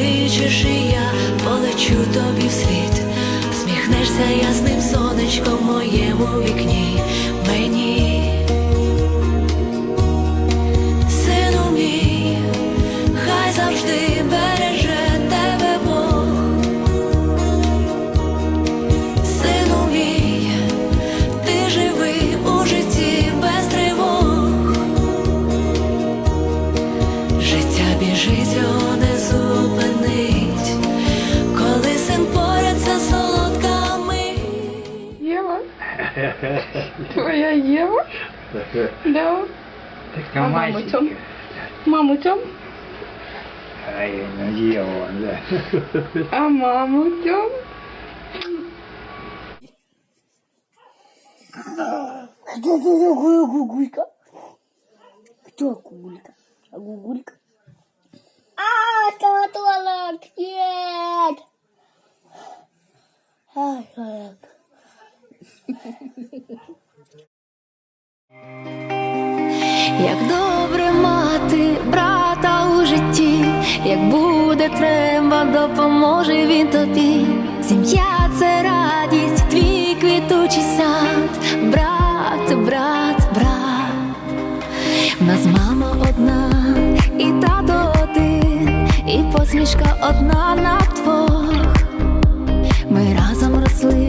покличеш, і я полечу тобі в світ, сміхнешся ясним сонечком моєму вікні. Мені, сину мій, хай завжди береже тебе Бог, сину мій, ти живий у житті без тривог, життя біжить болить, коли син пораться солодками. Єва. Твоя Єва? Да. Так, а маму цьом? Маму цьом? Ай, ну, Єва, да. А маму цьом? Кто такая гулька? Кто гулька? А гулька? Это! Нет! Ай. Як добре мати брата у житті, як буде треба, допоможе він тобі. Сім'я це радість, твій квітучий сад, брат, брат, брат. В нас мама одна, і тато Усмішка одна на двох, ми разом росли.